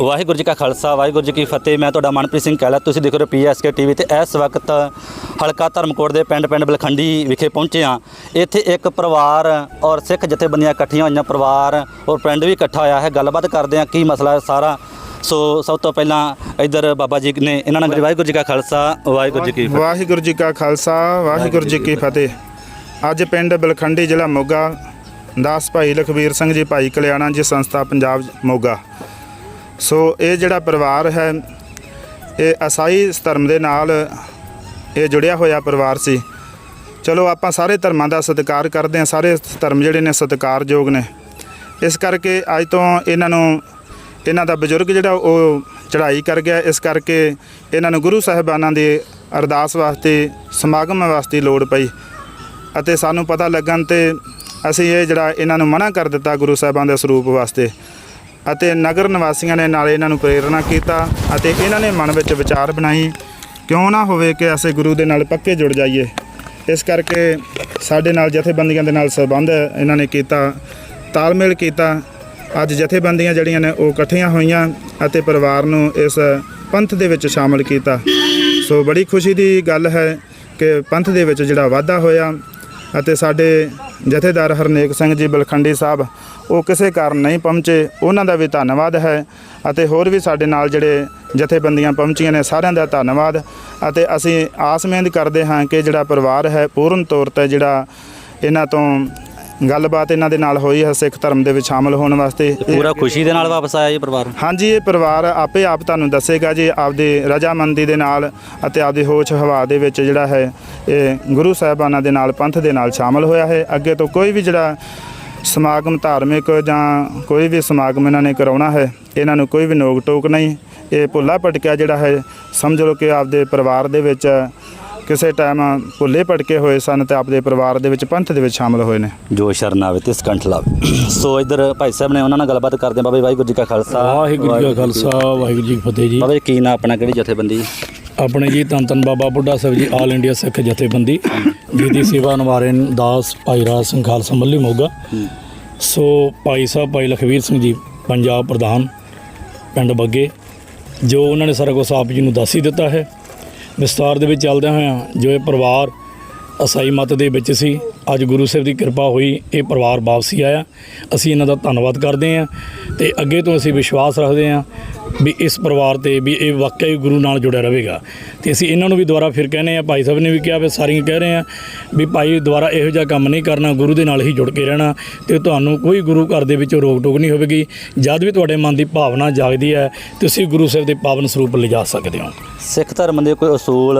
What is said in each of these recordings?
ਵਾਹਿਗੁਰੂ ਜੀ ਕਾ ਖਾਲਸਾ ਵਾਹਿਗੁਰੂ ਜੀ ਕੀ ਫਤਿਹ। ਮੈਂ ਤੁਹਾਡਾ ਮਨਪ੍ਰੀਤ ਸਿੰਘ ਕਹਿਲਾ ਤੁਸੀਂ ਦੇਖ ਰਹੇ ਹੋ ਪੀਐਸਕੇ ਟੀਵੀ ਤੇ ਇਸ ਵਕਤ ਹਲਕਾ ਧਰਮਕੋਟ ਦੇ ਪਿੰਡ ਪਿੰਡ ਬਲਖੰਡੀ ਵਿਖੇ ਪਹੁੰਚੇ ਹਾਂ। ਇੱਥੇ ਇੱਕ ਪਰਿਵਾਰ ਔਰ ਸਿੱਖ ਜਥੇਬੰਦੀਆਂ ਇਕੱਠੀਆਂ ਹੋਈਆਂ। ਪਰਿਵਾਰ ਔਰ ਪਿੰਡ ਵੀ ਇਕੱਠਾ ਹੋਇਆ ਹੈ। ਗੱਲਬਾਤ ਕਰਦੇ ਹਾਂ ਕੀ ਮਸਲਾ ਹੈ ਸਾਰਾ। ਸੋ ਸਭ ਤੋਂ ਪਹਿਲਾਂ ਇੱਧਰ ਬਾਬਾ ਜੀ ਨੇ ਇਹਨਾਂ ਨਾਲ ਵਾਹਿਗੁਰੂ ਜੀ ਕਾ ਖਾਲਸਾ ਵਾਹਿਗੁਰੂ ਜੀ ਕੀ ਫਤਿਹ। ਵਾਹਿਗੁਰੂ ਜੀ ਕਾ ਖਾਲਸਾ ਵਾਹਿਗੁਰੂ ਜੀ ਕੀ ਫਤਿਹ। ਅੱਜ ਪਿੰਡ ਬਲਖੰਡੀ ਜ਼ਿਲ੍ਹਾ ਮੋਗਾ ਦਾਸ ਭਾਈ ਲਖਵੀਰ ਸਿੰਘ ਜੀ ਭਾਈ ਕਲਿਆਣਾ ਜੀ ਸੰਸਥਾ ਪੰਜਾਬ ਮੋਗਾ। ਸੋ ਇਹ ਜਿਹੜਾ ਪਰਿਵਾਰ ਹੈ, ਇਹ ਅਸਾਈ ਧਰਮ ਦੇ ਨਾਲ ਇਹ ਜੁੜਿਆ ਹੋਇਆ ਪਰਿਵਾਰ ਸੀ। ਚਲੋ ਆਪਾਂ ਸਾਰੇ ਧਰਮਾਂ ਦਾ ਸਤਿਕਾਰ ਕਰਦੇ ਹਾਂ, ਸਾਰੇ ਧਰਮ ਜਿਹੜੇ ਨੇ ਸਤਿਕਾਰਯੋਗ ਨੇ। ਇਸ ਕਰਕੇ ਅੱਜ ਤੋਂ ਇਹਨਾਂ ਨੂੰ, ਇਹਨਾਂ ਦਾ ਬਜ਼ੁਰਗ ਜਿਹੜਾ ਉਹ ਚੜ੍ਹਾਈ ਕਰ ਗਿਆ। ਇਸ ਕਰਕੇ ਇਹਨਾਂ ਨੂੰ ਗੁਰੂ ਸਾਹਿਬਾਨਾਂ ਦੀ ਅਰਦਾਸ ਵਾਸਤੇ, ਸਮਾਗਮ ਵਾਸਤੇ ਲੋੜ ਪਈ ਅਤੇ ਸਾਨੂੰ ਪਤਾ ਲੱਗਣ ਤੇ ਅਸੀਂ ਇਹ ਜਿਹੜਾ ਇਹਨਾਂ ਨੂੰ ਮਨਾ ਕਰ ਦਿੱਤਾ ਗੁਰੂ ਸਾਹਿਬਾਂ ਦੇ ਸਰੂਪ ਵਾਸਤੇ। ਅਤੇ ਨਗਰ ਨਿਵਾਸੀਆਂ ਨੇ ਨਾਲ ਇਹਨਾਂ ਨੂੰ ਪ੍ਰੇਰਣਾ ਕੀਤਾ ਅਤੇ ਇਹਨਾਂ ਨੇ ਮਨ ਵਿੱਚ ਵਿਚਾਰ ਬਣਾਈ। ਕਿਉਂ ਨਾ ਹੋਵੇ ਕਿ ਅਸੀਂ ਗੁਰੂ ਦੇ ਨਾਲ ਪੱਕੇ ਜੁੜ ਜਾਈਏ। ਇਸ ਕਰਕੇ ਸਾਡੇ ਨਾਲ ਜਥੇਬੰਦੀਆਂ ਦੇ ਨਾਲ ਸੰਬੰਧ ਇਹਨਾਂ ਨੇ ਕੀਤਾ, ਤਾਲਮੇਲ ਕੀਤਾ। ਅੱਜ ਜਥੇਬੰਦੀਆਂ ਜਿਹੜੀਆਂ ਨੇ ਉਹ ਇਕੱਠੀਆਂ ਹੋਈਆਂ ਅਤੇ ਪਰਿਵਾਰ ਨੂੰ ਇਸ ਪੰਥ ਦੇ ਵਿੱਚ ਸ਼ਾਮਲ ਕੀਤਾ। ਸੋ ਬੜੀ ਖੁਸ਼ੀ ਦੀ ਗੱਲ ਹੈ ਕਿ ਪੰਥ ਦੇ ਵਿੱਚ ਜਿਹੜਾ ਵਾਧਾ ਹੋਇਆ ਅਤੇ ਸਾਡੇ ਜਥੇਦਾਰ ਹਰਨੇਕ ਸਿੰਘ ਜੀ ਬਲਖੰਡੀ ਸਾਹਿਬ, ਉਹ ਕਿਸੇ ਕਾਰਨ ਨਹੀਂ ਪਹੁੰਚੇ, ਉਹਨਾਂ ਦਾ ਵੀ ਧੰਨਵਾਦ ਹੈ ਅਤੇ ਹੋਰ ਵੀ ਸਾਡੇ ਨਾਲ ਜਿਹੜੇ ਜਥੇਬੰਦੀਆਂ ਪਹੁੰਚੀਆਂ ਨੇ ਸਾਰਿਆਂ ਦਾ ਧੰਨਵਾਦ ਅਤੇ ਅਸੀਂ ਆਸ ਮਿਹਨਤ ਕਰਦੇ ਹਾਂ ਕਿ ਜਿਹੜਾ ਪਰਿਵਾਰ ਹੈ, ਪੂਰਨ ਤੌਰ ਤੇ ਜਿਹੜਾ ਇਹਨਾਂ ਤੋਂ ਗੱਲਬਾਤ ਇਹਨਾਂ ਦੇ ਨਾਲ ਹੋਈ ਹੈ ਸਿੱਖ ਧਰਮ ਦੇ ਵਿੱਚ ਸ਼ਾਮਲ ਹੋਣ ਵਾਸਤੇ। ਪੂਰਾ ਖੁਸ਼ੀ ਦੇ ਨਾਲ ਵਾਪਸ ਆਇਆ ਜੀ ਪਰਿਵਾਰ? ਹਾਂਜੀ ਇਹ ਪਰਿਵਾਰ ਆਪੇ ਆਪ ਤੁਹਾਨੂੰ ਦੱਸੇਗਾ ਜੀ ਆਪਦੀ ਰਜਾਮੰਦੀ ਦੇ ਨਾਲ ਅਤੇ ਆਪਦੀ ਹੋਸ਼ ਹਵਾ ਦੇ ਵਿੱਚ ਜਿਹੜਾ ਹੈ ਇਹ ਗੁਰੂ ਸਾਹਿਬਾਨਾਂ ਦੇ ਨਾਲ ਪੰਥ ਦੇ ਨਾਲ ਸ਼ਾਮਲ ਹੋਇਆ ਹੈ। ਅੱਗੇ ਤੋਂ ਕੋਈ ਵੀ ਜਿਹੜਾ ਸਮਾਗਮ ਧਾਰਮਿਕ ਜਾਂ ਕੋਈ ਵੀ ਸਮਾਗਮ ਇਹਨਾਂ ਨੇ ਕਰਾਉਣਾ ਹੈ ਇਹਨਾਂ ਨੂੰ ਕੋਈ ਵੀ ਨੋਕ ਟੋਕ ਨਹੀਂ। ਇਹ ਭੁੱਲਾ ਭਟਕਿਆ ਜਿਹੜਾ ਹੈ ਸਮਝ ਲਓ ਕਿ ਆਪਦੇ ਪਰਿਵਾਰ ਦੇ ਵਿੱਚ ਕਿਸੇ ਟਾਈਮ ਭੁੱਲੇ ਭਟਕੇ ਹੋਏ ਸਨ ਤੇ ਆਪਦੇ ਪਰਿਵਾਰ ਦੇ ਵਿੱਚ ਪੰਥ ਦੇ ਵਿੱਚ ਸ਼ਾਮਲ ਹੋਏ ਨੇ। ਜੋ ਸ਼ਰਨ ਆਵੇ ਤੇ ਸਕੰਠ ਲਾਵੇ। ਸੋ ਇੱਧਰ ਭਾਈ ਸਾਹਿਬ ਨੇ ਉਹਨਾਂ ਨਾਲ ਗੱਲਬਾਤ ਕਰਦੇ ਬਾਬਾ ਜੀ ਵਾਹਿਗੁਰੂ ਜੀ ਕਾ ਖਾਲਸਾ। ਵਾਹਿਗੁਰੂ ਜੀ ਕਾ ਖਾਲਸਾ ਵਾਹਿਗੁਰੂ ਜੀ ਕੀ ਫਤਿਹ ਜੀ। ਬਾਬਾ ਜੀ ਕੀ ਨਾਂ ਆਪਣਾ ਕਿਹੜੀ ਜਥੇਬੰਦੀ? ਆਪਣੇ ਜੀ ਧੰਨ ਧੰਨ ਬਾਬਾ ਬੁੱਢਾ ਸਾਹਿਬ ਜੀ ਆਲ ਇੰਡੀਆ ਸਿੱਖ ਜਥੇਬੰਦੀ। ਜਿਹਦੀ ਸੇਵਾ ਨਿਭਾ ਦਾਸ ਭਾਈ ਰਾਜ ਸਿੰਘ ਖਾਲਸਾ ਮੱਲੀ ਮੋਗਾ। ਸੋ ਭਾਈ ਸਾਹਿਬ ਭਾਈ ਲਖਵੀਰ ਸਿੰਘ ਜੀ ਪੰਜਾਬ ਪ੍ਰਧਾਨ ਪਿੰਡ ਬੱਗੇ। ਜੋ ਉਹਨਾਂ ਨੇ ਸਾਰਾ ਕੁਝ ਆਪ ਜੀ ਨੂੰ ਦੱਸ ਹੀ ਦਿੱਤਾ ਹੈ। ਵਿਸਤਾਰ ਦੇ ਵਿੱਚ ਚੱਲਦਿਆਂ ਹੋਇਆਂ ਜੋ ਇਹ ਪਰਿਵਾਰ ਅਸਾਈ ਮਤ ਦੇ ਵਿੱਚ ਸੀ, ਅੱਜ ਗੁਰੂ ਸਾਹਿਬ ਦੀ ਕਿਰਪਾ ਹੋਈ ਇਹ ਪਰਿਵਾਰ ਵਾਪਸੀ ਆਇਆ। ਅਸੀਂ ਇਹਨਾਂ ਦਾ ਧੰਨਵਾਦ ਕਰਦੇ ਹਾਂ ਤੇ ਅੱਗੇ ਤੋਂ ਅਸੀਂ ਵਿਸ਼ਵਾਸ ਰੱਖਦੇ ਹਾਂ ਵੀ ਇਸ ਪਰਿਵਾਰ ਤੇ ਵੀ ਇਹ ਵਾਕਿਆ ਹੀ ਗੁਰੂ ਨਾਲ ਜੁੜਿਆ ਰਹੇਗਾ। ਤੇ ਅਸੀਂ ਇਹਨਾਂ ਨੂੰ ਵੀ ਦੁਬਾਰਾ ਫਿਰ ਕਹਿੰਦੇ ਆ ਭਾਈ ਸਾਹਿਬ ਨੇ ਵੀ ਕਿਹਾ ਵੀ ਸਾਰੀਆਂ ਕਹਿ ਰਹੇ ਆ ਵੀ ਭਾਈ ਦੁਬਾਰਾ ਇਹੋ ਜਿਹਾ ਕੰਮ ਨਹੀਂ ਕਰਨਾ, ਗੁਰੂ ਦੇ ਨਾਲ ਹੀ ਜੁੜ ਕੇ ਰਹਿਣਾ ਤੇ ਤੁਹਾਨੂੰ ਕੋਈ ਗੁਰੂ ਘਰ ਦੇ ਵਿੱਚ ਰੋਕ ਟੋਕ ਨਹੀਂ ਹੋਵੇਗੀ। ਜਦ ਵੀ ਤੁਹਾਡੇ ਮਨ ਦੀ ਭਾਵਨਾ ਜਾਗਦੀ ਹੈ, ਤੁਸੀਂ ਗੁਰੂ ਸਾਹਿਬ ਦੇ ਪਾਵਨ ਸਰੂਪ ਲਿਜਾ ਸਕਦੇ ਹੋ। ਸਿੱਖ ਧਰਮ ਦੇ ਕੋਈ ਅਸੂਲ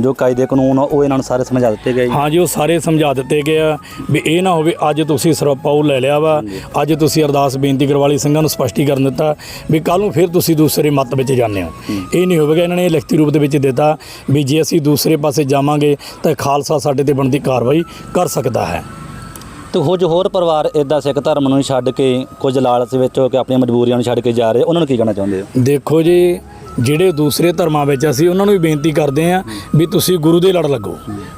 ਜੋ ਕਾਇਦੇ ਕਾਨੂੰਨ ਆ, ਉਹ ਇਹਨਾਂ ਨੂੰ ਸਾਰੇ ਸਮਝਾ ਦਿੱਤੇ ਗਏ ਜੀ। ਹਾਂ ਜੀ ਉਹ ਸਾਰੇ ਸਮਝਾ ਦਿੱਤੇ ਗਏ ਆ ਵੀ ਇਹ ਨਾ ਹੋਵੇ ਅੱਜ ਤੁਸੀਂ ਸਰਪਾਉ ਲੈ ਲਿਆ ਵਾ ਅੱਜ ਤੁਸੀਂ ਅਰਦਾਸ ਬੇਨਤੀ ਕਰਵਾਲੀ ਸਿੰਘਾਂ ਨੂੰ ਸਪਸ਼ਟੀਕਰਨ ਦਿੱਤਾ ਵੀ ਕੱਲ ਨੂੰ ਫਿਰ ਤੁਸੀਂ ਦੂਸਰੇ ਮਤ ਵਿੱਚ ਜਾਂਦੇ ਹੋ। ਇਹ ਨਹੀਂ ਹੋਵੇਗਾ ਇਹਨਾਂ ਨੇ ਲਿਖਤੀ ਰੂਪ ਦੇ ਵਿੱਚ ਦਿੱਤਾ ਵੀ ਜੇ ਅਸੀਂ ਦੂਸਰੇ ਪਾਸੇ ਜਾਵਾਂਗੇ ਤਾਂ ਖਾਲਸਾ ਸਾਡੇ ਤੇ ਬਣਦੀ ਕਾਰਵਾਈ ਕਰ ਸਕਦਾ ਹੈ। ਤੇ ਕੁਝ ਹੋਰ ਪਰਿਵਾਰ ਇਦਾਂ ਸਿੱਖ ਧਰਮ ਨੂੰ ਛੱਡ ਕੇ ਕੁਝ ਲਾਲਚ ਵਿੱਚ ਹੋ ਕੇ ਆਪਣੀਆਂ ਮਜਬੂਰੀਆਂ ਨੂੰ ਛੱਡ ਕੇ ਜਾ ਰਹੇ ਉਹਨਾਂ ਨੂੰ ਕੀ ਕਹਿਣਾ ਚਾਹੁੰਦੇ ਹੋ? ਦੇਖੋ ਜੀ ਜਿਹੜੇ ਦੂਸਰੇ ਧਰਮਾਂ ਵਿੱਚ ਅਸੀਂ ਉਹਨਾਂ ਨੂੰ ਵੀ ਬੇਨਤੀ ਕਰਦੇ ਹਾਂ ਵੀ ਤੁਸੀਂ ਗੁਰੂ ਦੇ ਲੜ ਲੱਗੋ।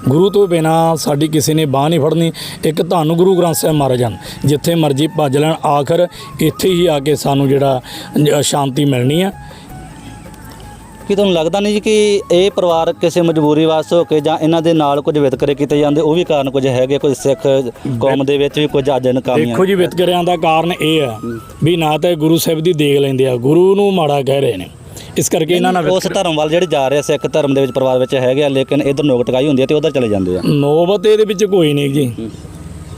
ਗੁਰੂ ਤੋਂ ਬਿਨਾ ਸਾਡੀ ਕਿਸੇ ਨੇ ਬਾਹ ਨਹੀਂ ਫੜਨੀ। ਇੱਕ ਤੁਹਾਨੂੰ ਗੁਰੂ ਗ੍ਰੰਥ ਸਾਹਿਬ ਮਹਾਰਾਜ ਹਨ ਜਿੱਥੇ ਮਰਜ਼ੀ ਭੱਜ ਲੈਣ ਆਖਰ ਇੱਥੇ ਹੀ ਆ ਕੇ ਸਾਨੂੰ ਜਿਹੜਾ ਸ਼ਾਂਤੀ ਮਿਲਣੀ ਆ। ਕੀ ਤੁਹਾਨੂੰ ਲੱਗਦਾ ਨਹੀਂ ਜੀ ਕਿ ਇਹ ਪਰਿਵਾਰ ਕਿਸੇ ਮਜਬੂਰੀ ਵਾਸਤੇ ਹੋ ਕੇ ਜਾਂ ਇਹਨਾਂ ਦੇ ਨਾਲ ਕੁਝ ਵਿਤਕਰੇ ਕੀਤੇ ਜਾਂਦੇ? ਉਹ ਵੀ ਕਾਰਨ ਕੁਝ ਹੈਗੇ ਕੁਝ ਸਿੱਖ ਕੌਮ ਦੇ ਵਿੱਚ ਵੀ ਕੁਝ ਅੱਜ ਨਕਾਮੀਆਂ ਦੇਖੋ ਜੀ ਵਿਤਕਰਿਆਂ ਦਾ ਕਾਰਨ ਇਹ ਆ ਵੀ ਨਾ ਤਾਂ ਗੁਰੂ ਸਾਹਿਬ ਦੀ ਦੇਖ ਲੈਂਦੇ ਆ। ਗੁਰੂ ਨੂੰ ਮਾੜਾ ਕਹਿ ਰਹੇ ਨੇ। ਇਸ ਕਰਕੇ ਇਹਨਾਂ ਨਾਲ ਉਸ ਧਰਮ ਵੱਲ ਜਿਹੜੇ ਜਾ ਰਹੇ ਆ ਸਿੱਖ ਧਰਮ ਦੇ ਵਿੱਚ ਪਰਿਵਾਰ ਵਿੱਚ ਹੈਗੇ ਆ ਲੇਕਿਨ ਇਧਰ ਨੋਕ ਟਕਾਈ ਹੁੰਦੀ ਹੈ ਤੇ ਉਧਰ ਚਲੇ ਜਾਂਦੇ ਆ। ਨੋਬਤ ਇਹਦੇ ਵਿੱਚ ਕੋਈ ਨਹੀਂ ਜੀ।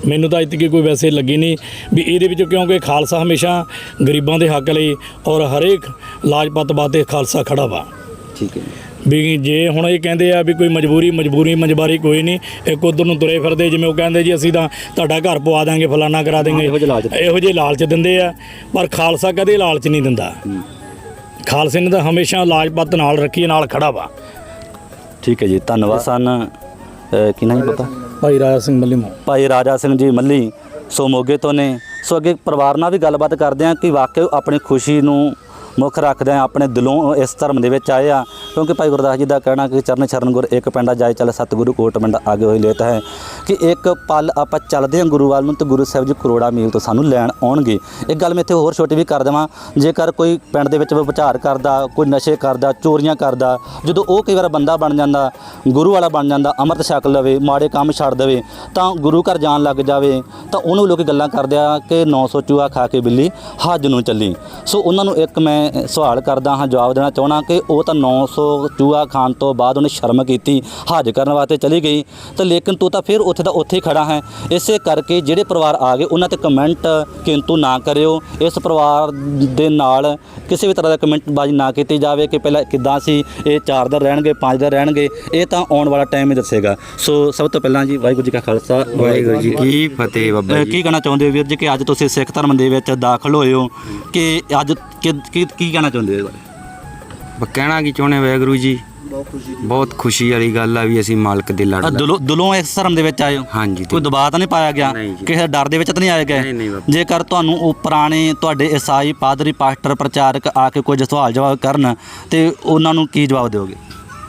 ਮੈਨੂੰ ਤਾਂ ਅੱਜ ਤੱਕ ਕੋਈ ਵੈਸੇ ਲੱਗੀ ਨਹੀਂ ਵੀ ਇਹਦੇ ਵਿੱਚ ਕਿਉਂਕਿ ਖਾਲਸਾ ਹਮੇਸ਼ਾ ਗਰੀਬਾਂ ਦੇ ਹੱਕ ਲਈ ਔਰ ਹਰੇਕ ਲਾਜਪਤ ਬਾਤੇ ਖਾਲਸਾ ਖੜਾ ਵਾ। ਠੀਕ ਹੈ। ਵੀ ਜੇ ਹੁਣ ਇਹ ਕਹਿੰਦੇ ਆ ਵੀ ਕੋਈ ਮਜਬੂਰੀ ਮਜਬੂਰੀ ਮਜਬਾਰੀ ਕੋਈ ਨਹੀਂ ਇੱਕ ਉਧਰ ਨੂੰ ਤੁਰੇ ਫਿਰਦੇ ਜਿਵੇਂ ਉਹ ਕਹਿੰਦੇ ਜੀ ਅਸੀਂ ਤਾਂ ਤੁਹਾਡਾ ਘਰ ਪਵਾ ਦਾਂਗੇ ਫਲਾਨਾ ਕਰਾ ਦੇਂਗੇ ਇਹੋ ਜਿਹੇ ਲਾਲਚ ਇਹੋ ਜਿਹੇ ਲਾਲਚ ਦਿੰਦੇ ਆ ਪਰ ਖਾਲਸਾ ਕਦੇ ਲਾਲਚ ਨਹੀਂ ਦਿੰਦਾ। ਖਾਲਸੇ ਨੇ ਤਾਂ ਹਮੇਸ਼ਾ ਲਾਜਪਤ ਨਾਲ ਰੱਖੀ ਨਾਲ ਖੜਾ ਵਾ। ਠੀਕ ਹੈ ਜੀ ਧੰਨਵਾਦ ਸਨ। ਅਹ, ਕੀ ਨਾਮ ਪਤਾ? ਭਾਈ ਰਾਜਾ ਸਿੰਘ ਮੱਲੀਮੋ ਭਾਈ ਰਾਜਾ ਸਿੰਘ ਜੀ ਮੱਲੀ ਸੋ ਮੋਗੇ ਤੋਂ ਨੇ। ਸੋ ਅੱਗੇ ਪਰਿਵਾਰ ਨਾਲ ਵੀ ਗੱਲਬਾਤ ਕਰਦੇ ਹਾਂ ਕਿ ਵਾਕਈ ਉਹ ਆਪਣੀ ਖੁਸ਼ੀ ਨੂੰ ਮੁੱਖ ਰੱਖਦੇ ਆ ਆਪਣੇ ਦਿਲੋਂ ਇਸ ਧਰਮ ਦੇ ਵਿੱਚ ਆਏ ਆ ਕਿਉਂਕਿ ਭਾਈ ਗੁਰਦਾਸ ਜੀ ਦਾ ਕਹਿਣਾ ਕਿ ਚਰਨ ਸ਼ਰਨ ਗੁਰ ਇੱਕ ਪਿੰਡਾ ਜਾਏ ਚੱਲ ਸਤਿਗੁਰੂ ਕੋਟ ਪਿੰਡਾ ਆਗੇ ਹੋਈ ਲੇਤ ਹੈ। ਕਿ ਇੱਕ ਪਲ ਆਪਾਂ ਚੱਲਦੇ ਹਾਂ ਗੁਰੂ ਵੱਲ ਨੂੰ ਤੇ ਗੁਰੂ ਸਾਹਿਬ ਜੀ ਕਰੋੜਾ ਮੀਲ ਤੋਂ ਸਾਨੂੰ ਲੈਣ ਆਉਣਗੇ। ਇੱਕ ਗੱਲ ਮੈਂ ਇੱਥੇ ਹੋਰ ਛੋਟੀ ਵੀ ਕਰ ਦੇਵਾਂ। ਜੇਕਰ ਕੋਈ ਪਿੰਡ ਦੇ ਵਿੱਚ ਵਿਚਾਰ ਕਰਦਾ, ਕੋਈ ਨਸ਼ੇ ਕਰਦਾ, ਚੋਰੀਆਂ ਕਰਦਾ, ਜਦੋਂ ਉਹ ਕਈ ਵਾਰ ਬੰਦਾ ਬਣ ਜਾਂਦਾ, ਗੁਰੂ ਵਾਲਾ ਬਣ ਜਾਂਦਾ, ਅੰਮ੍ਰਿਤ ਛਕ ਲਵੇ, ਮਾੜੇ ਕੰਮ ਛੱਡ ਦੇਵੇ, ਤਾਂ ਗੁਰੂ ਘਰ ਜਾਣ ਲੱਗ ਜਾਵੇ, ਤਾਂ ਉਹਨੂੰ ਲੋਕ ਗੱਲਾਂ ਕਰਦੇ ਆ ਕਿ 900 ਚੂਹਾ ਖਾ ਕੇ ਬਿੱਲੀ ਹੱਜ ਨੂੰ ਚੱਲੀ। ਸੋ ਉਹਨਾਂ ਨੂੰ ਇੱਕ ਮੈਂ ਸਵਾਲ ਕਰਦਾ ਹਾਂ, ਜਵਾਬ ਦੇਣਾ ਚਾਹਣਾ ਕਿ ਉਹ ਤਾਂ 900 ਚੂਹਾ ਖਾਣ ਤੋਂ ਬਾਅਦ ਉਹਨੇ ਸ਼ਰਮ ਕੀਤੀ, ਹਾਜ਼ ਕਰਨ ਵਾਸਤੇ ਚਲੀ ਗਈ, ਤਾਂ ਲੇਕਿਨ ਤੂੰ ਤਾਂ ਫਿਰ ਉੱਥੇ ਦਾ ਉੱਥੇ ਹੀ ਖੜਾ ਹੈ। ਇਸੇ ਕਰਕੇ ਜਿਹੜੇ ਪਰਿਵਾਰ ਆ ਗਏ, ਉਹਨਾਂ ਤੇ ਕਮੈਂਟ ਕਿੰਤੂ ਨਾ ਕਰਿਓ। ਇਸ ਪਰਿਵਾਰ ਦੇ ਨਾਲ ਕਿਸੇ ਵੀ ਤਰ੍ਹਾਂ ਦਾ ਕਮੈਂਟ ਬਾਜੀ ਨਾ ਕੀਤੀ ਜਾਵੇ ਕਿ ਪਹਿਲਾਂ ਕਿੱਦਾਂ ਸੀ, ਇਹ ਚਾਰ ਦਿਨ ਰਹਿਣਗੇ, ਪੰਜ ਦਿਨ ਰਹਿਣਗੇ, ਇਹ ਤਾਂ ਆਉਣ ਵਾਲਾ ਟਾਈਮ ਹੀ ਦੱਸੇਗਾ। ਸੋ ਸਭ ਤੋਂ ਪਹਿਲਾਂ ਜੀ ਵਾਹਿਗੁਰੂ ਜੀ ਕਾ ਖਾਲਸਾ, ਵਾਹਿਗੁਰੂ ਜੀ ਕੀ ਫਤਿਹ ਬਾਬਾ ਜੀ। ਕੀ ਕਹਿਣਾ ਚਾਹੁੰਦੇ ਹੋ ਵੀਰ ਜੀ ਕਿ ਅੱਜ ਤੁਸੀਂ ਸਿੱਖ ਧਰਮ ਦੇ ਵਿੱਚ ਦਾਖਲ ਹੋਏ ਹੋ, ਕਿ ਅੱਜ ਕੀ ਕੀ ਕਹਿਣਾ ਚਾਹੁੰਦੇ ਹੋ ਇਹਦੇ ਬਾਰੇ? ਬ- ਕਹਿਣਾ ਕੀ ਚਾਹੁੰਦੇ ਵਾਹਿਗੁਰੂ ਜੀ? ਬਹੁਤ ਖੁਸ਼ੀ ਵਾਲੀ ਗੱਲ ਆ ਵੀ ਅਸੀਂ ਮਾਲਕ ਦੇ ਲੜ ਅਹ ਦਿਲੋਂ ਦਿਲੋਂ ਇਸ ਧਰਮ ਦੇ ਵਿੱਚ ਆਏ ਹੋ? ਹਾਂਜੀ ਕੋਈ ਦਬਾਅ ਤਾਂ ਨਹੀਂ ਪਾਇਆ ਗਿਆ? ਨਹੀਂ ਜੀ। ਕਿਸੇ ਡਰ ਦੇ ਵਿੱਚ ਤਾਂ ਨਹੀਂ ਆਏ ਨਹੀਂ, ਨਹੀਂ ਗਏ ਬਾਬਾ। ਜੇਕਰ ਤੁਹਾਨੂੰ ਉਹ ਪੁਰਾਣੇ ਤੁਹਾਡੇ ਈਸਾਈ ਪਾਦਰੀ ਪਾਸਟਰ ਪ੍ਰਚਾਰਕ ਆ ਕੇ ਕੁਝ ਸਵਾਲ ਜਵਾਬ ਕਰਨ ਤੇ ਉਹਨਾਂ ਨੂੰ ਕੀ ਜਵਾਬ ਦਿਓਗੇ?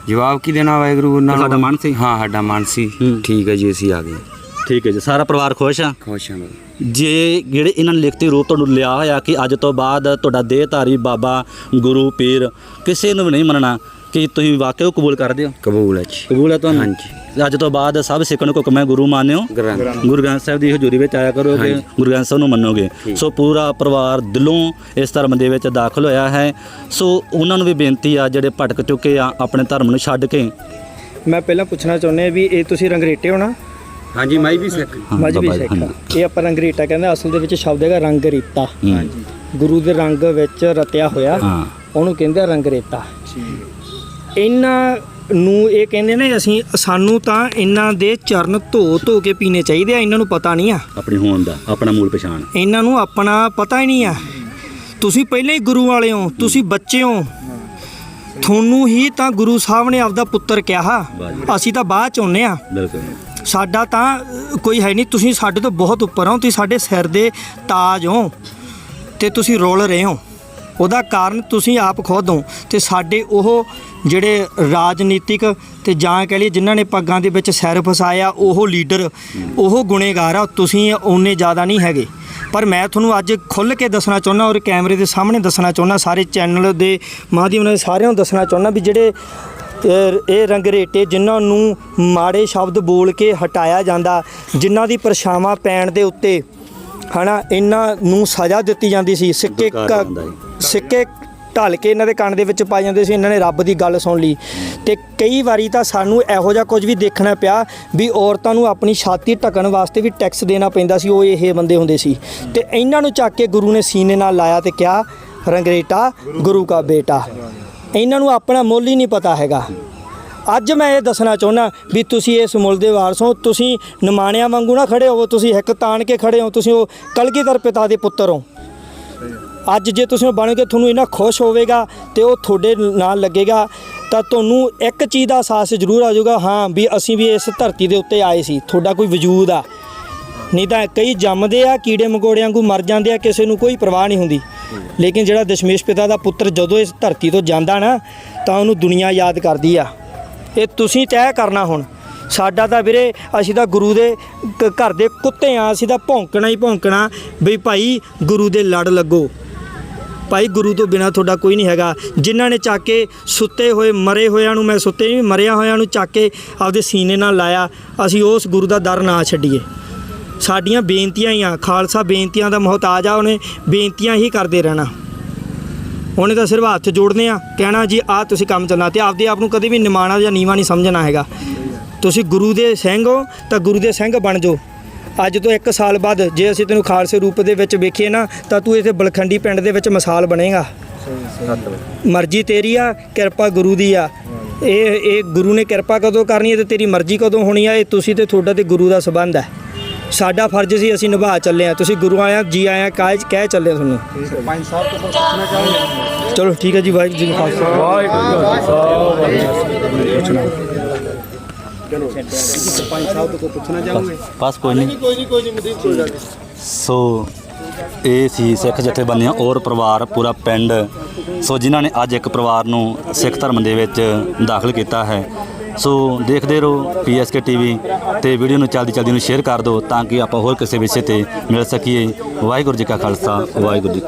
ਜਵਾਬ ਕੀ ਦੇਣਾ ਵਾਹਿਗੁਰੂ ਉਹਨਾਂ ਨੂੰ? ਸਾਡਾ ਮਨ ਸੀ? ਹਾਂ ਸਾਡਾ ਮਨ ਸੀ। ਹੂੰ। ਠੀਕ ਹੈ ਜੀ ਅਸੀਂ ਆ ਗਏ। ਠੀਕ ਹੈ ਜੀ ਸਾਰਾ ਪਰਿਵਾਰ ਖੁਸ਼ ਆ? ਖੁਸ਼ ਹਾਂ ਬਾਬਾ। ਜੇ ਜਿਹੜੇ ਇਹਨਾਂ ਨੇ ਲਿਖਤੀ ਰੂਪ ਤੁਹਾਨੂੰ ਲਿਆ ਹੋਇਆ ਕਿ ਅੱਜ ਤੋਂ ਬਾਅਦ ਤੁਹਾਡਾ ਦੇਹਧਾਰੀ ਬਾਬਾ ਗੁਰੂ ਪੀਰ ਕਿਸੇ ਨੂੰ ਵੀ ਨਹੀਂ ਮੰਨਣਾ ਕਿ ਤੁਸੀਂ ਵਾਕਿਆ ਉਹ ਕਬੂਲ ਕਰਦੇ ਹੋ? ਕਬੂਲ ਹੈ ਜੀ। ਕਬੂਲ ਹੈ ਤੁਹਾਨੂੰ? ਹਾਂਜੀ। ਅੱਜ ਤੋਂ ਬਾਅਦ ਸਭ ਸਿੱਖਾਂ ਨੂੰ ਹੁਕਮ ਹੈ ਗੁਰੂ ਮੰਨਿਓ। ਗ੍ਰੰਥ। ਗੁਰੂ ਗ੍ਰੰਥ ਸਾਹਿਬ ਦੀ ਹਜ਼ੂਰੀ ਵਿੱਚ ਆਇਆ ਕਰੋਗੇ। ਗੁਰੂ ਗ੍ਰੰਥ ਸਾਹਿਬ ਨੂੰ ਮੰਨੋਗੇ। ਸੋ ਪੂਰਾ ਪਰਿਵਾਰ ਦਿਲੋਂ ਇਸ ਧਰਮ ਦੇ ਵਿੱਚ ਦਾਖਲ ਹੋਇਆ ਹੈ। ਸੋ ਉਹਨਾਂ ਨੂੰ ਵੀ ਬੇਨਤੀ ਆ ਜਿਹੜੇ ਭਟਕ ਚੁੱਕੇ ਆ ਆਪਣੇ ਧਰਮ ਨੂੰ ਛੱਡ ਕੇ। ਮੈਂ ਪਹਿਲਾਂ ਪੁੱਛਣਾ ਚਾਹੁੰਦਾ ਵੀ ਇਹ ਤੁਸੀਂ ਰੰਗਰੇਟੇ ਹੋ ਨਾ? ਹਾਂਜੀ ਮੈਂ ਵੀ ਸਿੱਖ। ਹਾਂ, ਮਜਬੀ ਬਾਬਾ ਜੀ, ਸਿੱਖ। ਹਾਂਜੀ। ਇਹ ਆਪਾਂ ਰੰਗਰੇਟਾ ਕਹਿੰਦੇ ਅਸਲ ਦੇ ਵਿੱਚ ਸ਼ਬਦ ਹੈਗਾ ਰੰਗ ਰੀਤਾ। ਹੂੰ। ਗੁਰੂ ਦੇ ਰੰਗ ਵਿੱਚ ਰਤਿਆ ਹੋਇਆ ਹਾਂ। ਉਹਨੂੰ ਕਹਿੰਦੇ ਆ ਰੰਗਰੇਤਾ ਇਹਨਾਂ ਨੂੰ ਇਹ ਕਹਿੰਦੇ ਨੇ ਅਸੀਂ ਸਾਨੂੰ ਤਾਂ ਇਹਨਾਂ ਦੇ ਚਰਨ ਧੋ ਧੋ ਕੇ ਪੀਣੇ ਚਾਹੀਦੇ ਆ ਇਹਨਾਂ ਨੂੰ ਪਤਾ ਨਹੀਂ ਆ। ਆਪਣੀ ਹੋਣ ਦਾ ਆਪਣਾ ਮੂਲ ਪਛਾਣ। ਇਹਨਾਂ ਨੂੰ ਆਪਣਾ ਪਤਾ ਹੀ ਨਹੀਂ ਆ। ਤੁਸੀਂ ਪਹਿਲਾਂ ਹੀ ਗੁਰੂ ਵਾਲੇ ਹੋ ਤੁਸੀਂ ਬੱਚੇ ਹੋ। ਤੁਹਾਨੂੰ ਹੀ ਤਾਂ ਗੁਰੂ ਸਾਹਿਬ ਨੇ ਆਪਦਾ ਪੁੱਤਰ ਕਿਹਾ। ਅਸੀਂ ਤਾਂ ਬਾਅਦ ਚ ਆਉਂਦੇ ਆ। ਬਿਲਕੁਲ। ਸਾਡਾ ਤਾਂ ਕੋਈ ਹੈ ਨਹੀਂ। ਤੁਸੀਂ ਸਾਡੇ ਤੋਂ ਬਹੁਤ ਉੱਪਰ ਹੋ। ਤੁਸੀਂ ਸਾਡੇ ਸਿਰ ਦੇ ਤਾਜ ਹੋ ਤੇ ਤੁਸੀਂ ਰੋਲ ਰਹੇ ਹੋ। ਉਹਦਾ ਕਾਰਨ ਤੁਸੀਂ ਆਪ ਖੁਦ ਹੋ ਤੇ ਸਾਡੇ ਉਹ ਜਿਹੜੇ ਰਾਜਨੀਤਿਕ ਤੇ ਜਾਂ ਕਹਿ ਲਈਏ ਜਿਨ੍ਹਾਂ ਨੇ ਪੱਗਾਂ ਦੇ ਵਿੱਚ ਸਿਰ ਫਸਾਇਆ, ਉਹ ਲੀਡਰ, ਉਹ ਗੁਨੇਗਾਰ ਆ। ਤੁਸੀਂ ਉਹਨੇ ਜ਼ਿਆਦਾ ਨਹੀਂ ਹੈਗੇ। ਪਰ ਮੈਂ ਤੁਹਾਨੂੰ ਅੱਜ ਖੁੱਲ੍ਹ ਕੇ ਦੱਸਣਾ ਚਾਹੁੰਦਾ ਔਰ ਕੈਮਰੇ ਦੇ ਸਾਹਮਣੇ ਦੱਸਣਾ ਚਾਹੁੰਦਾ ਸਾਰੇ ਚੈਨਲ ਦੇ ਮਾਧਿਅਮ ਨਾਲ ਸਾਰਿਆਂ ਨੂੰ ਦੱਸਣਾ ਚਾਹੁੰਦਾ ਵੀ ਜਿਹੜੇ ਇਹ ਰੰਗਰੇਟੇ ਜਿਨ੍ਹਾਂ ਨੂੰ ਮਾੜੇ ਸ਼ਬਦ ਬੋਲ ਕੇ ਹਟਾਇਆ ਜਾਂਦਾ ਜਿਨ੍ਹਾਂ ਦੀ ਪਰਛਾਵਾਂ ਪੈਣ ਦੇ ਉੱਤੇ ਹਨਾ ਇਹਨਾਂ ਨੂੰ ਸਜ਼ਾ ਦਿੱਤੀ ਜਾਂਦੀ ਸੀ। ਸਿੱਕੇ ਸਿੱਕੇ ਢਲ ਕੇ ਇਹਨਾਂ ਦੇ ਕੰਨ ਦੇ ਵਿੱਚ ਪਾਏ ਜਾਂਦੇ ਸੀ ਇਹਨਾਂ ਨੇ ਰੱਬ ਦੀ ਗੱਲ ਸੁਣ ਲਈ। ਤੇ ਕਈ ਵਾਰੀ ਤਾਂ ਸਾਨੂੰ ਇਹੋ ਜਿਹਾ ਕੁਝ ਵੀ ਦੇਖਣਾ ਪਿਆ ਵੀ ਔਰਤਾਂ ਨੂੰ ਆਪਣੀ ਛਾਤੀ ਢੱਕਣ ਵਾਸਤੇ ਵੀ ਟੈਕਸ ਦੇਣਾ ਪੈਂਦਾ ਸੀ ਉਹ ਇਹ ਬੰਦੇ ਹੁੰਦੇ ਸੀ। ਤੇ ਇਹਨਾਂ ਨੂੰ ਚੱਕ ਕੇ ਗੁਰੂ ਨੇ ਸੀਨੇ ਨਾਲ ਲਾਇਆ ਤੇ ਕਿਹਾ ਰੰਗਰੇਟਾ ਗੁਰੂ ਕਾ ਬੇਟਾ। ਇਹਨਾਂ ਨੂੰ ਆਪਣਾ ਮੁੱਲ ਹੀ ਨਹੀਂ ਪਤਾ ਹੈਗਾ। ਅੱਜ ਮੈਂ ਇਹ ਦੱਸਣਾ ਚਾਹੁੰਦਾ ਵੀ ਤੁਸੀਂ ਇਸ ਮੁੱਲ ਦੇ ਵਾਰਸ ਹੋ, ਤੁਸੀਂ ਨਿਮਾਣਿਆਂ ਵਾਂਗੂ ਨਾ ਖੜੇ ਹੋਵੋ, ਤੁਸੀਂ ਹਿੱਕ ਤਾਣ ਕੇ ਖੜੇ ਹੋ, ਤੁਸੀਂ ਉਹ ਕਲਗੀਧਰ ਪਿਤਾ ਦੇ ਪੁੱਤਰ ਹੋ। ਅੱਜ ਜੇ ਤੁਸੀਂ ਉਹ ਬਣ ਕੇ ਤੁਹਾਨੂੰ ਇੰਨਾ ਖੁਸ਼ ਹੋਵੇਗਾ ਤੇ ਉਹ ਤੁਹਾਡੇ ਨਾਲ ਲੱਗੇਗਾ, ਤਾਂ ਤੁਹਾਨੂੰ ਇੱਕ ਚੀਜ਼ ਦਾ ਅਹਿਸਾਸ ਜ਼ਰੂਰ ਆ ਜਾਊਗਾ, ਹਾਂ ਵੀ ਅਸੀਂ ਵੀ ਇਸ ਧਰਤੀ ਦੇ ਉੱਤੇ ਆਏ ਸੀ, ਤੁਹਾਡਾ ਕੋਈ ਵਜੂਦ ਆ। ਨਹੀਂ ਤਾਂ ਕਈ ਜੰਮਦੇ ਆ, ਕੀੜੇ ਮਕੌੜਿਆਂ ਵਾਂਗੂ ਮਰ ਜਾਂਦੇ ਆ, ਕਿਸੇ ਨੂੰ ਕੋਈ ਪਰਵਾਹ ਨਹੀਂ ਹੁੰਦੀ। ਲੇਕਿਨ ਜਿਹੜਾ ਦਸ਼ਮੇਸ਼ ਪਿਤਾ ਦਾ ਪੁੱਤਰ ਜਦੋਂ ਇਸ ਧਰਤੀ ਤੋਂ ਜਾਂਦਾ ਨਾ, ਤਾਂ ਉਹਨੂੰ ਦੁਨੀਆ ਯਾਦ ਕਰਦੀ ਆ। ਇਹ ਤੁਸੀਂ ਤੈਅ ਕਰਨਾ ਹੁਣ। ਸਾਡਾ ਤਾਂ ਵੀਰੇ, ਅਸੀਂ ਤਾਂ ਗੁਰੂ ਦੇ ਘਰ ਦੇ ਕੁੱਤੇ ਆ, ਅਸੀਂ ਤਾਂ ਭੌਂਕਣਾ ਹੀ ਭੌਂਕਣਾ ਵੀ ਭਾਈ ਗੁਰੂ ਦੇ ਲੜ ਲੱਗੋ। ਭਾਈ ਗੁਰੂ ਤੋਂ ਬਿਨਾ ਤੁਹਾਡਾ ਕੋਈ ਨਹੀਂ ਹੈਗਾ। ਜਿਨ੍ਹਾਂ ਨੇ ਚੱਕ ਕੇ ਸੁੱਤੇ ਹੋਏ, ਮਰੇ ਹੋਇਆਂ ਨੂੰ, ਮੈਂ ਸੁੱਤੇ ਨਹੀਂ, ਮਰਿਆ ਹੋਇਆਂ ਨੂੰ ਚੱਕ ਕੇ ਆਪਦੇ ਸੀਨੇ ਨਾਲ ਲਾਇਆ, ਅਸੀਂ ਉਸ ਗੁਰੂ ਦਾ ਦਰ ਨਾ ਛੱਡੀਏ। ਸਾਡੀਆਂ ਬੇਨਤੀਆਂ ਹੀ ਆ। ਖਾਲਸਾ ਬੇਨਤੀਆਂ ਦਾ ਮੁਹਤਾਜ ਆ, ਉਹਨੇ ਬੇਨਤੀਆਂ ਹੀ ਕਰਦੇ ਰਹਿਣਾ। ਉਹਨੇ ਤਾਂ ਸਿਰਫ ਹੱਥ ਜੋੜਨੇ ਆ, ਕਹਿਣਾ ਜੀ, ਆਹ ਤੁਸੀਂ ਕੰਮ ਚੱਲਣਾ ਤੇ ਆਪਦੇ ਆਪ ਨੂੰ ਕਦੇ ਵੀ ਨਿਮਾਣਾ ਜਾਂ ਨੀਵਾ ਨਹੀਂ ਸਮਝਣਾ ਹੈਗਾ। ਤੁਸੀਂ ਗੁਰੂ ਦੇ ਸਿੰਘ ਹੋ, ਤਾਂ ਗੁਰੂ ਦੇ ਸਿੰਘ ਬਣ ਜਾਓ। ਅੱਜ ਤੋਂ 1 ਸਾਲ ਬਾਅਦ ਜੇ ਅਸੀਂ ਤੈਨੂੰ ਖਾਲਸੇ ਰੂਪ ਦੇ ਵਿੱਚ ਵੇਖੀਏ ਨਾ, ਤਾਂ ਤੂੰ ਇੱਥੇ ਬਲਖੰਡੀ ਪਿੰਡ ਦੇ ਵਿੱਚ ਮਿਸਾਲ ਬਣੇਗਾ। ਮਰਜ਼ੀ ਤੇਰੀ ਆ, ਕਿਰਪਾ ਗੁਰੂ ਦੀ ਆ। ਇਹ ਇਹ ਗੁਰੂ ਨੇ ਕਿਰਪਾ ਕਦੋਂ ਕਰਨੀ ਹੈ ਤੇ ਤੇਰੀ ਮਰਜ਼ੀ ਕਦੋਂ ਹੋਣੀ ਆ, ਇਹ ਤੁਸੀਂ ਤੇ ਤੁਹਾਡਾ ਤੇ ਗੁਰੂ ਦਾ ਸਬੰਧ ਹੈ। ਸਾਡਾ ਫਰਜ਼ ਸੀ ਅਸੀਂ ਨਿਭਾ ਚੱਲੇ ਆ ਤੁਸੀਂ ਗੁਰੂ ਆਇਆ, ਜੀ ਆਇਆ ਕਾਇ ਕਹਿ ਚੱਲੇ ਆ ਤੁਹਾਨੂੰ। ਪੰਜ ਸਾਹਿਬ ਤੋਂ ਪੁੱਛਣਾ ਚਾਹੁੰਦੇ ਚਲੋ ਠੀਕ ਹੈ ਜੀ, ਵਾਹਿਗੁਰੂ ਜੀ ਕਾ ਖਾਲਸਾ। ਬਸ ਕੋਈ ਨਹੀਂ ਕੋਈ ਨਹੀਂ ਕੋਈ ਨਹੀਂ। ਸੋ, ਇਹ ਸੀ ਸਿੱਖ ਜਥੇਬੰਦੀਆਂ ਔਰ ਪਰਿਵਾਰ, ਪੂਰਾ ਪਿੰਡ। ਸੋ, ਜਿਨ੍ਹਾਂ ਨੇ ਅੱਜ ਇੱਕ ਪਰਿਵਾਰ ਨੂੰ ਸਿੱਖ ਧਰਮ ਦੇ ਵਿੱਚ ਦਾਖਲ ਕੀਤਾ ਹੈ। ਸੋ ਦੇਖਦੇ ਰਹੋ ਪੀਐਸਕੇ ਟੀਵੀ ਤੇ ਵੀਡੀਓ ਨੂੰ ਚਲਦੀ ਚਲਦੀ ਨੂੰ ਸ਼ੇਅਰ ਕਰ ਦਿਓ ਤਾਂ ਕਿ ਆਪਾਂ ਹੋਰ ਕਿਸੇ ਵਿਸ਼ੇ ਤੇ ਮਿਲ ਸਕੀਏ। ਵਾਹਿਗੁਰੂ ਜੀ ਕਾ ਖਾਲਸਾ, ਵਾਹਿਗੁਰੂ ਜੀ